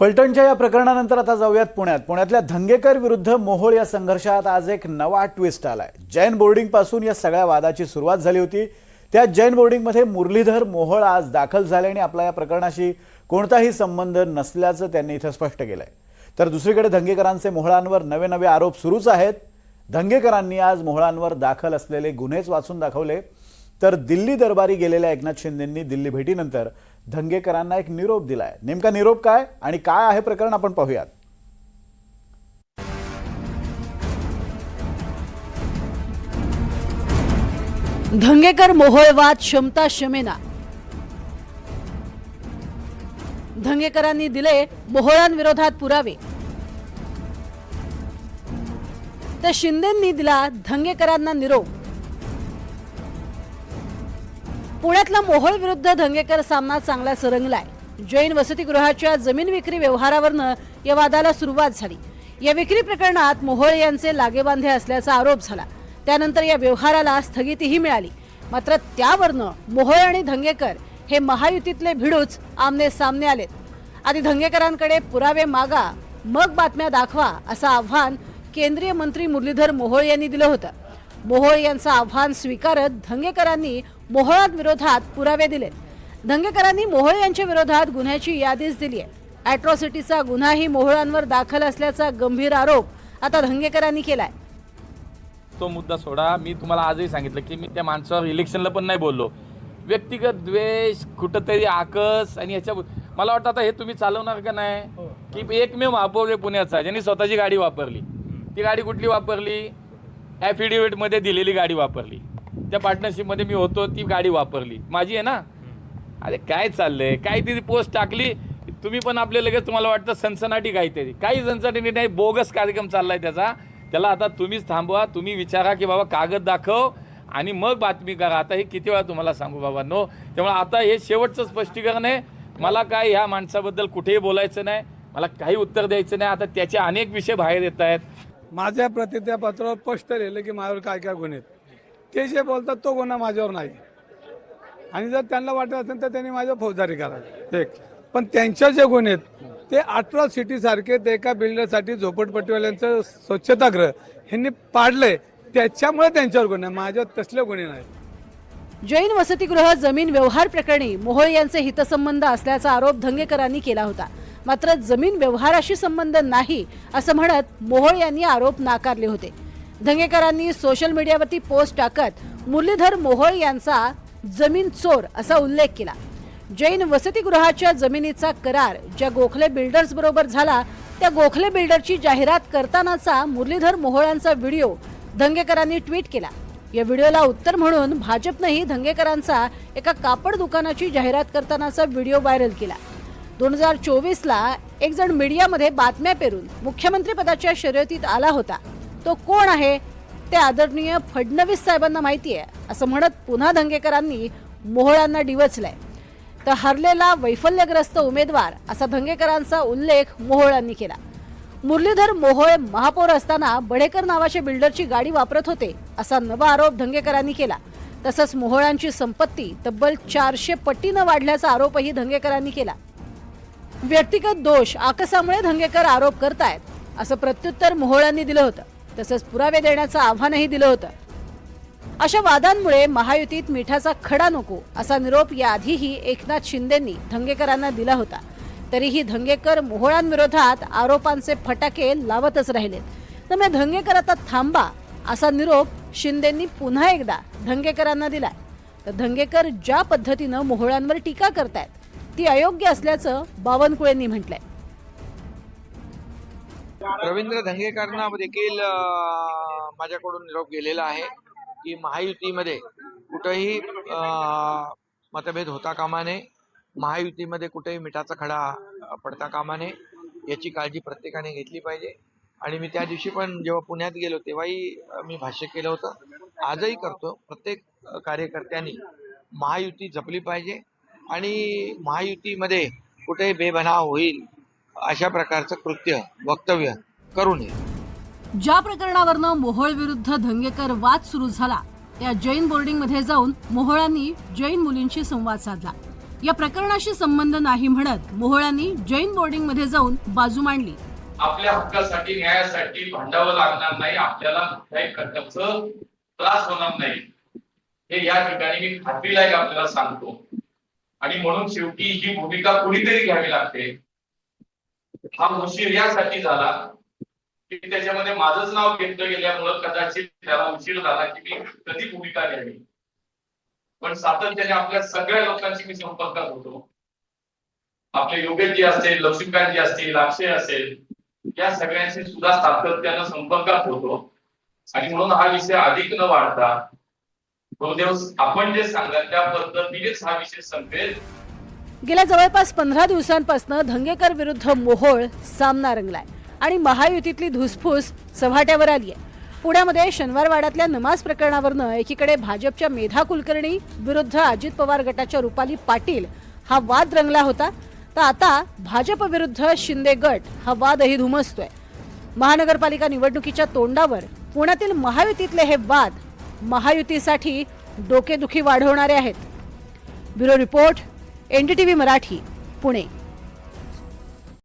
फलटणच्या या प्रकरणानंतर आता जाऊयात पुण्यात. पुण्यातल्या धंगेकर विरुद्ध मोहोळ या संघर्षात आज एक नवा ट्विस्ट आलाय. जैन बोर्डिंगपासून या सगळ्या वादाची सुरुवात झाली होती. त्या जैन बोर्डिंगमध्ये मुरलीधर मोहोळ आज दाखल झाले आणि आपला या प्रकरणाशी कोणताही संबंध नसल्याचं त्यांनी इथं स्पष्ट केलंय. तर दुसरीकडे धंगेकरांचे मोहळांवर नवे नवे आरोप सुरूच आहेत. धंगेकरांनी आज मोहळांवर दाखल असलेले गुन्हेच वाचून दाखवले. तर दिल्ली दरबारी गेलेल्या एकनाथ शिंदेंनी दिल्ली भेटीनंतर धंगेकरांना एक निरोप दिलाय. नेमका निरोप काय आणि काय आहे प्रकरण आपण पाहूयात. धंगेकर मोहोळवाद क्षमता क्षमेना धंगेकरांनी दिले मोहोळांविरोधात पुरावे. तर शिंदेंनी दिला धंगेकरांना निरोप. पुण्यातला मोहोळ विरुद्ध धंगेकर सामना चांगला सरंगलाय. जैन वसतिगृहाच्या जमीन विक्री व्यवहारावरनं या वादाला सुरुवात झाली. या विक्री प्रकरणात मोहोळ यांचे लागेबांधे असल्याचा आरोप झाला. त्यानंतर या व्यवहाराला स्थगितीही मिळाली. मात्र त्यावरनं मोहोळ आणि धंगेकर हे महायुतीतले भिडूच आमने सामने आलेत. आधी धंगेकरांकडे पुरावे मागा मग बातम्या दाखवा असं आव्हान केंद्रीय मंत्री मुरलीधर मोहोळ यांनी दिलं होतं. मोहोळ यांचं आव्हान स्वीकारत धंगेकरांनी मोहोळांविरोधात पुरावे दिले धंगेकरांनी मोहोळ यांच्या विरोधात गुन्ह्याची यादीच दिली आहे अॅट्रॉसिटीचा गुन्हाही मोहोळांवर दाखल असल्याचा गंभीर आरोप आता धंगेकरांनी केलाय. तो मुद्दा सोडा. मी तुम्हाला आजही सांगितलं की मी त्या माणसावर इलेक्शनला पण नाही बोललो. व्यक्तिगत द्वेष कुठंतरी आकस आणि ह्याच्या मला वाटतं आता हे तुम्ही चालवणार का नाही? की एकमेव महापौर आहे पुण्याचा ज्यांनी स्वतःची गाडी वापरली. ती गाडी कुठली वापरली? ॲफिडेविटमध्ये दिलेली गाडी वापरली. त्या पार्टनरशिपमध्ये मी होतो ती गाडी वापरली. माझी आहे ना? अरे काय चाललंय? काय तिथे पोस्ट टाकली? तुम्ही पण आपले लगेच तुम्हाला वाटतं सनसनाटी काहीतरी. काही सनसनाटी नाही बोगस कार्यक्रम चाललाय त्याचा. त्याला आता तुम्हीच थांबवा तुम्ही विचारा की बाबा कागद दाखव आणि मग बातमी करा. आता हे किती वेळा तुम्हाला सांगू बाबा नो त्यामुळे आता हे शेवटचं स्पष्टीकरण आहे. मला काय ह्या माणसाबद्दल कुठेही बोलायचं नाही. मला काही उत्तर द्यायचं नाही. आता त्याचे अनेक विषय बाहेर येत आहेत. माझ्या प्रतिज्ञापत्रावर स्पष्ट लिहिलं की माझ्यावर काय काय गुन्हे आहेत. ते जे बोलतात तो गुन्हा माझ्यावर नाही. आणि जर त्यांना वाटत असेल तर त्यांनी माझ्या फौजदारी करावी एक. पण त्यांच्या जे गुन्हे आहेत ते अठरा सिटी सारखे ते एका बिल्डरसाठी झोपडपट्टीवाल्यांचं स्वच्छतागृह ह्यांनी पाडलंय. त्याच्यामुळे त्यांच्यावर गुन्हे आहे. माझ्यावर तसले गुन्हे नाही जैन वसतिगृह जमीन व्यवहार प्रकरणी मोहोळ यांचे हितसंबंध असल्याचा आरोप धंगेकरांनी केला होता. मात्र जमीन व्यवहाराशी संबंध नाही असं म्हणत मोहोळ यांनी आरोप नाकारले होते. धंगेकरांनी सोशल मीडियावरती पोस्ट टाकत मुरलीधर मोहोळ यांचा जमीन चोर असा उल्लेख केला. जैन वसतिगृहाच्या जमिनीचा करार ज्या गोखले बिल्डर्स बरोबर झाला त्या गोखले बिल्डरची जाहिरात करतानाचा मुरलीधर मोहोळांचा व्हिडिओ धंगेकरांनी ट्विट केला. या व्हिडिओला उत्तर म्हणून भाजपनंही धंगेकरांचा एका कापड दुकानाची जाहिरात करतानाचा व्हिडिओ व्हायरल केला. दोन हजार चोवीसला एक जण मीडियामध्ये बातम्या पेरून मुख्यमंत्री पदाच्या शर्यतीत आला होता. तो कोण आहे ते आदरणीय फडणवीस साहेबांना माहिती आहे. असं म्हणत पुन्हा धंगेकरांनी मोहोळांना डिवचलंय. तर हरलेला वैफल्यग्रस्त उमेदवार असा धंगेकरांचा उल्लेख मोहोळांनी केला. मुरलीधर मोहोळ महापौर असताना बडेकर नावाच्या बिल्डरची गाडी वापरत होते असा नवा आरोप धंगेकरांनी केला. तसंच मोहोळांची संपत्ती तब्बल चारशे पटीनं वाढल्याचा आरोपही धंगेकरांनी केला. व्यक्तिगत दोष आकसामुळे धंगेकर आरोप करतायत असं प्रत्युत्तर मोहोळांनी दिलं होतं. तसंच पुरावे देण्याचं आव्हानही दिलं होतं. अशा वादांमुळे महायुतीत मिठाचा खडा नको असा निरोप याआधीही एकनाथ शिंदेंनी धंगेकरांना दिला होता. तरीही धंगेकर मोहोळांविरोधात आरोपांचे फटाके लावतच राहिलेत. त्यामुळे धंगेकर आता थांबा असा निरोप शिंदेंनी पुन्हा एकदा धंगेकरांना दिला तर धंगेकर ज्या पद्धतीनं मोहोळांवर टीका करतायत ती अयोग्य असल्याचं बावनकुळेंनी म्हटलंय. रवींद्र धंगेकरांना देखील माझ्याकडून निरोप गेलेला आहे की महायुतीमध्ये कुठंही मतभेद होता कामा नये. महायुतीमध्ये कुठेही मिठाचा खडा पडता कामा नये. याची काळजी प्रत्येकाने घेतली पाहिजे. आणि मी त्या दिवशी पण जेव्हा पुण्यात गेलो तेव्हाही मी भाष्य केलं होतं. आजही करतो. प्रत्येक कार्यकर्त्यांनी महायुती जपली पाहिजे. आणि महायुतीमध्ये कुठेही बेबनाव होईल अशा प्रकारचं कृत्य वक्तव्य करू नये. ज्या प्रकरणावरनं मोहोळ विरुद्ध धंगेकर वाद सुरू झाला त्या जैन बोर्डिंगमध्ये जाऊन मोहोळांनी जैन मुलींशी संवाद साधला. या प्रकरणाशी संबंध नाही म्हणत मोहोळांनी जैन बोर्डिंगमध्ये जाऊन बाजू मांडली. आपल्या हक्कासाठी न्यायासाठी भांडावं लागणार नाही आपल्याला कुठल्याही प्रकारचं त्रास होणार नाही. हे या ठिकाणी मी खात्रीलायक आपल्याला सांगतो. आणि म्हणून शेवटी ही भूमिका कुणीतरी घ्यावी लागते. हा उशीर यासाठी झाला की त्याच्यामध्ये माझंच नाव घेतलं गेल्यामुळं कदाचित त्याला उशीर झाला की मी कधी भूमिका घ्यावी. पण सातत्याने आपल्या सगळ्या लोकांशी मी संपर्कात होतो. आपले योगेशजी असतील लक्ष्मीकांतजी असतील अक्षय असेल या सगळ्यांशी सुद्धा सातत्यानं संपर्कात होतो. आणि म्हणून हा विषय अधिक न वाढता गुरुदेव आपण जे सांगाल त्या पद्धतीनेच हा विषय संपेल. गेल्या जवळपास पंधरा दिवसांपासून धंगेकर विरुद्ध मोहोळ सामना रंगलाय आणि महायुतीतली धुसफूस चव्हाट्यावर आली आहे पुण्यामध्ये शनिवारवाड्यातल्या नमाज प्रकरणावरनं एकीकडे भाजपच्या मेधा कुलकर्णी विरुद्ध अजित पवार गटाच्या रुपाली पाटील हा वाद रंगला होता. तर आता भाजप विरुद्ध शिंदे गट हा वादही धुमसतोय. महानगरपालिका निवडणुकीच्या तोंडावर पुण्यातील महायुतीतले हे वाद महायुतीसाठी डोकेदुखी वाढवणारे आहेत. Bureau report NDTV Marathi Pune.